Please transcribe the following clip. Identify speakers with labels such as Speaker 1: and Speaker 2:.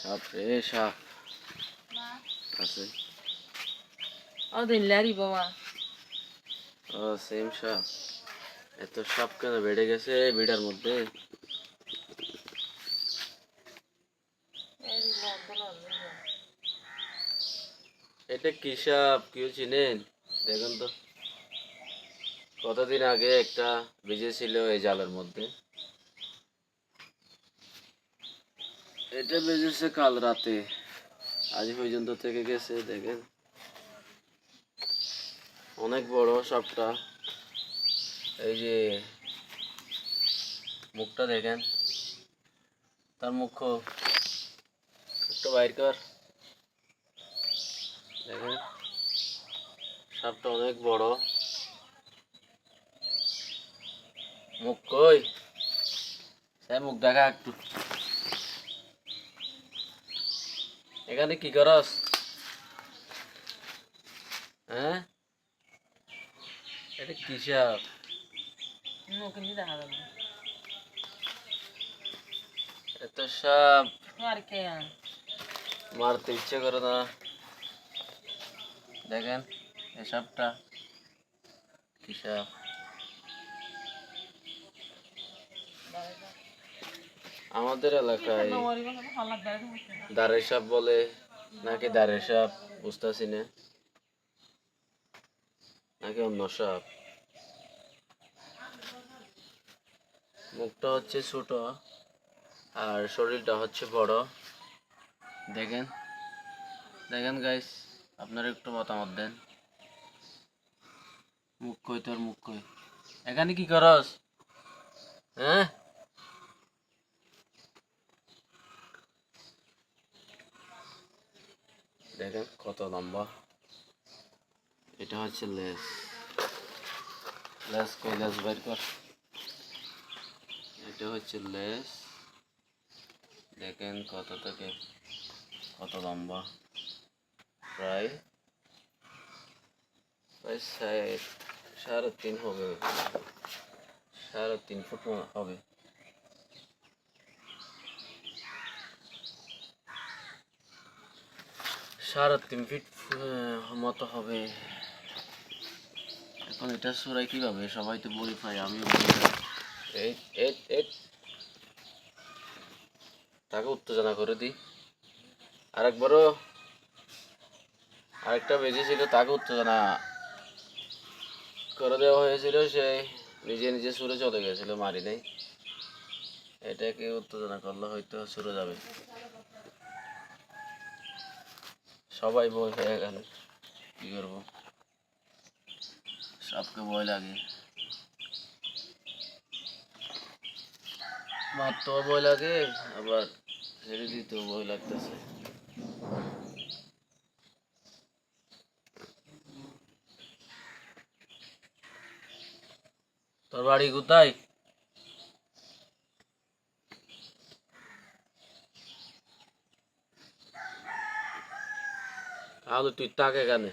Speaker 1: সাপ রে সাপ আছে?
Speaker 2: অদিন ল্যারি বাবা
Speaker 1: ও সেম সাপ এত সাপ কেন বেড়ে গেছে বিড়ার মধ্যে? এটা কি সাপ? কেউ চিনেন? দেখুন তো। কতদিন আগে একটা ভিজে ছিল এই জালের মধ্যে? এটা বেজেছে কাল রাতে। আজ পর্যন্ত থেকে গেছে, দেখেন। অনেক বড় সাপটা। এই যে, মুখটা দেখেন। তার মুখ একটু বাইর কর। দেখেন, সাপটা অনেক বড়। মুখ কই? মুখ দেখা একটু। এখানে কি করস? হ্যাঁ? এটা কি সাপ
Speaker 2: মুখ কিন্তু দেখা যাবে। না।
Speaker 1: এত সাপ।
Speaker 2: তোমার কে
Speaker 1: মারতে ইচ্ছে করে না। দেখেন এই সাপটা কি সাপ? আমাদের এলাকায় দাঁড়ের সাপ বলে, নাকি দাঁড়ের সাপ? বুঝতেছি না। নাকি অন্য সাপ? মুখটা হচ্ছে ছোট, আর শরীরটা হচ্ছে বড়। দেখেন দেখেন গাইস আপনারা একটু মতামত দেন। মুখ কই তোর মুখ কই? এখানে কি করস? হ্যাঁ? দেখেন কত লম্বা। এটা হচ্ছে লেস। লেস কই লেস বের কর। এটা হচ্ছে লেস। দেখেন কত থেকে কত লম্বা। প্রায় প্রায় সাড়ে তিন হবে। সাড়ে তিন ফুট হবে। সাড়ে তিন ফিট মতো হবে। এখন এটা সুরাই কীভাবে? সবাই তো বলি পাই আমিও তাকে উত্তেজনা করে দিই। আরেকবারও আরেকটা বেজে ছিল, তাকে উত্তেজনা করে দেওয়া হয়েছিল, সে নিজে নিজে সুরে চলে গেছিল, মারি নেই। এটাকে উত্তেজনা করলে হয়তো সুরে যাবে। সবাই বই হয়ে গেল। কি করব? সবকে ভয় লাগে। মারতেও ভয় লাগে, আবার ছেড়ে দিতেও ভয় লাগতেছে। তোর বাড়ি কোথায়? তাহলে তুই তাকে কেন?